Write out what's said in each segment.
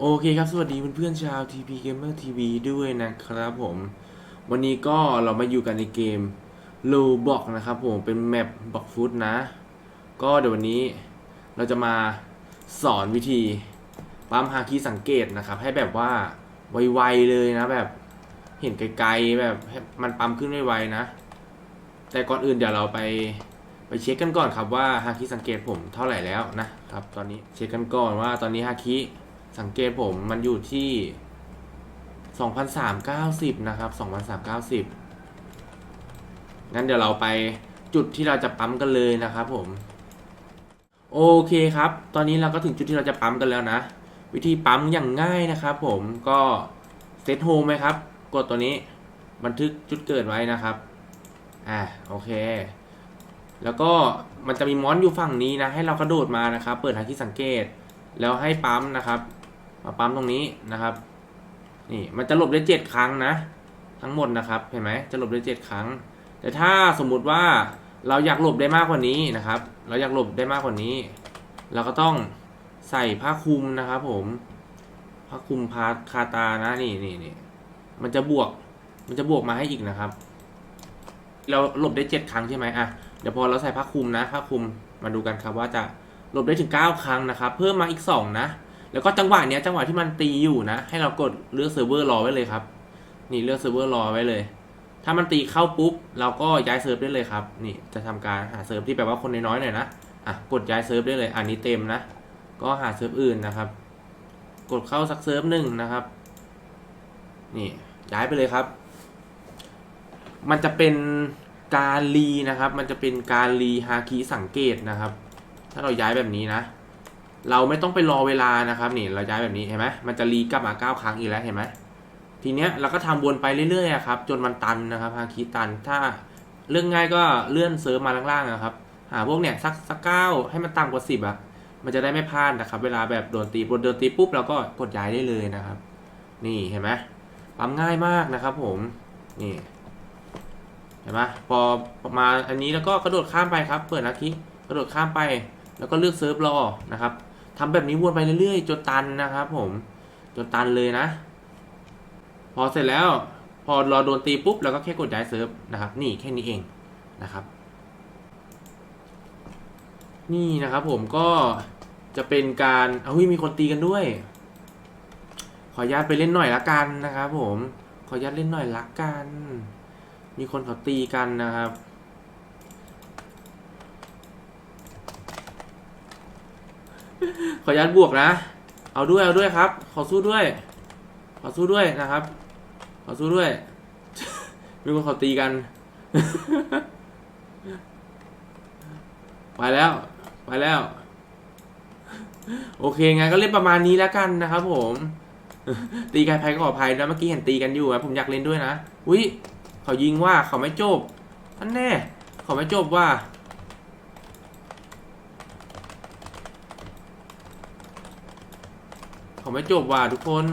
โอเคครับ สวัสดีเพื่อนๆชาว TP Gamer TV ด้วยนะครับผม วันนี้ก็เรามาอยู่กันในเกม l o b o x นะครับผม เป็นแมปบ็อกฟุตนะ ก็เดี๋ยววันนี้เราจะมาสอนวิธีปั๊มฮาคิสังเกตนะครับ ให้แบบว่าไวๆเลยนะ แบบเห็นไกลๆแบบให้มันปั๊มขึ้นไวๆนะ แต่ก่อนอื่นเดี๋ยวเราไปไปเช็คกันก่อนครับว่าฮาคิสังเกตผมเท่าไหร่แล้วนะครับ ตอนนี้เช็คกันก่อนว่าตอนนี้ฮาคิ สังเกตผมมันอยู่ที่2,390นะครับ2,390งั้นเดี๋ยวเราไปจุดที่เราจะปั๊มกันเลยนะครับผม โอเคครับ ตอนนี้เราก็ถึงจุดที่เราจะปั๊มกันแล้วนะ วิธีปั๊มอย่างง่ายนะครับผมก็เซตโฮมไหมครับ กดตัวนี้บันทึกจุดเกิดไว้นะครับ อ่าโอเค แล้วก็มันจะมีมอนอยู่ฝั่งนี้นะ ให้เรากระโดดมานะครับ เปิดหาที่สังเกต แล้วให้ปั๊มนะครับ มาปั๊มตรงนี้นะครับ นี่มันจะหลบได้เจ็ดครั้งนะ ทั้งหมดนะครับเห็นไหมจะหลบได้เจ็ดครั้ง แต่ถ้าสมมุติว่าเราอยากหลบได้มากกว่านี้นะครับ เราอยากหลบได้มากกว่านี้ เราก็ต้องใส่ผ้าคลุมนะครับ ผมผ้าคลุมพาคาตานะนี่นี่นี่มันจะบวก มันจะบวกมาให้อีกนะครับ เราหลบได้เจ็ดครั้งใช่ไหมอะเดี๋ยวพอเราใส่ผ้าคลุมนะผ้าคลุมมาดูกันครับว่าจะหลบได้ถึงเก้าครั้งนะครับ เพิ่มมาอีกสองนะ แล้วก็จังหวะเนี้ยจังหวะที่มันตีอยู่นะ ให้เรากดเลือกเซิร์ฟเวอร์รอไว้เลยครับ นี่เลือกเซิร์ฟเวอร์รอไว้เลย ถ้ามันตีเข้าปุ๊บเราก็ย้ายเซิร์ฟได้เลยครับ นี่จะทำการหาเซิร์ฟที่แบบว่าคนน้อยๆหน่อยนะ อะกดย้ายเซิร์ฟได้เลย อันนี้เต็มนะ ก็หาเซิร์ฟอื่นนะครับ กดเข้าสักเซิร์ฟหนึ่งนะครับ นี่ย้ายไปเลยครับ มันจะเป็นการรีนะครับ มันจะเป็นการรีฮาคีสังเกตนะครับ ถ้าเราย้ายแบบนี้นะ เราไม่ต้องไปรอเวลานะครับนี่เราย้ายแบบนี้เห็นไหมมันจะรีกลับมาเก้าครั้งอีกแล้วเห็นไหมทีเนี้ยเราก็ทำวนไปเรื่อยๆครับจนมันตันนะครับฮาคีตันถ้าเรื่องง่ายก็เลื่อนเซิร์ฟมาล่างๆนะครับหาพวกเนี้ยสักสักเก้าให้มันต่ำกว่าสิบอะมันจะได้ไม่พลาดนะครับ เวลาแบบโดนตีโดนตีปุ๊บเราก็กดย้ายได้เลยนะครับ นี่เห็นไหมปั๊มง่ายมากนะครับ ผมนี่เห็นไหมพอมาอันนี้แล้วก็กระโดดข้ามไปครับ เปิดนาคิกระโดดข้ามไป แล้วก็เลือกเซิร์ฟรอนะครับ ทำแบบนี้วนไปเรื่อยๆจนตันนะครับผมจนตันเลยนะ พอเสร็จแล้ว พอรอโดนตีปุ๊บเราก็แค่กดย้ายเซิร์ฟนะครับ นี่แค่นี้เองนะครับ นี่นะครับผมก็จะเป็นการเอาวิมีคนตีกันด้วย ขออนุญาตไปเล่นหน่อยละกันนะครับผม ขออนุญาตเล่นหน่อยละกัน มีคนเขาตีกันนะครับ ขออนุญาตบวกนะ เอาด้วยเอาด้วยครับ ขอสู้ด้วย ขอสู้ด้วยนะครับ ขอสู้ด้วย มีคนขาตีกัน ไปแล้ว ไปแล้ว โอเคงั้นก็เล่นประมาณนี้แล้วกันนะครับ ผม ตีกันภัยก็ขอภัยนะเมื่อกี้เห็นตีกันอยู่นะผมอยากเล่นด้วยนะ อุ้ยเขายิงว่าเขาไม่จบอันแน่ เขาไม่จบว่า เขาไม่จบว่ะทุกคน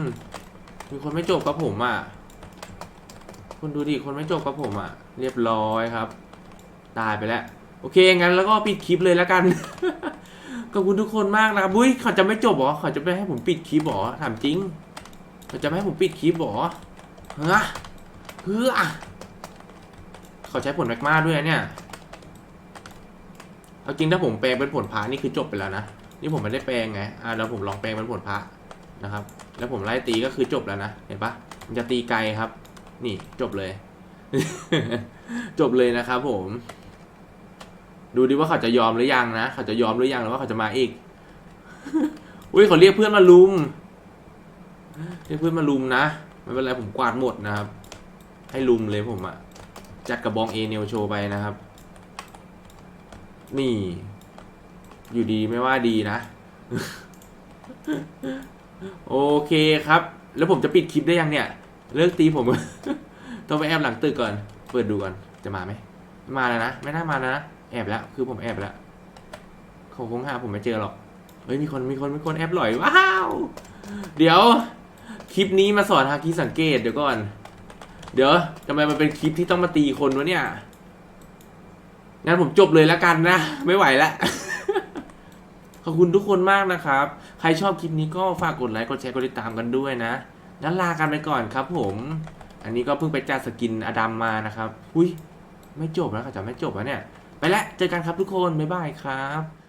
มีคนไม่จบกับผมอะ คุณดูดิคนไม่จบกับผมอะ เรียบร้อยครับ ตายไปแล้ว โอเคงั้นแล้วก็ปิดคลิปเลยแล้วกัน ขอบคุณทุกคนมากนะครับอุ้ยเขาจะไม่จบเหรอเขาจะไม่ให้ผมปิดคลิปเหรอถามจริง เขาจะไม่ให้ผมปิดคลิปเหรอเฮ้ยเฮ้ยเขาใช้ผลแมกมาด้วยเนี่ยเอาจริงถ้าผมแปลงเป็นผลพระนี่คือจบไปแล้วนะ นี่ผมไม่ได้แปลงไง อ่าแล้วผมลองแปลงเป็นผลพระ นะครับ แล้วผมไล่ตีก็คือจบแล้วนะ เห็นปะมันจะตีไกลครับ นี่จบเลย จบเลยนะครับผม ดูดิว่าเขาจะยอมหรือยังนะ เขาจะยอมหรือยังหรือว่าเขาจะมาอีก อุ้ยเขาเรียกเพื่อนมาลุม เรียกเพื่อนมาลุมนะ ไม่เป็นไรผมกวาดหมดนะครับ ให้ลุมเลยผมอะจัดกระบองเอเนลโชว์ไปนะครับ นี่ อยู่ดีไม่ว่าดีนะ โอเคครับ แล้วผมจะปิดคลิปได้ยังเนี่ย เลิกตีผม ต้องไปแอบหลังตึกก่อน เปิดดูก่อน จะมาไหมไม่มาแล้วนะ ไม่น่ามาแล้วนะ แอบแล้ว คือผมแอบแล้วเขาคงหาผมไม่เจอหรอก เฮ้ย มีคน มีคน มีคนแอบหลอย ว้าว เดี๋ยว คลิปนี้มาสอนฮาคิสังเกตเดี๋ยวก่อน เดี๋ยวทำไมมันเป็นคลิปที่ต้องมาตีคนวะเนี่ย งั้นผมจบเลยแล้วกันนะ ไม่ไหวแล้ว ขอบคุณทุกคนมากนะครับ ใครชอบคลิปนี้ก็ฝากกดไลค์ กดแชร์ กดติดตามกันด้วยนะงั้นลากันไปก่อนครับผม อันนี้ก็เพิ่งไปจัดสกินอดัมมานะครับ อุ้ยไม่จบแล้วค่ะจะไม่จบแล้วเนี่ย ไปละ เจอกันครับทุกคน บ๊ายบายครับ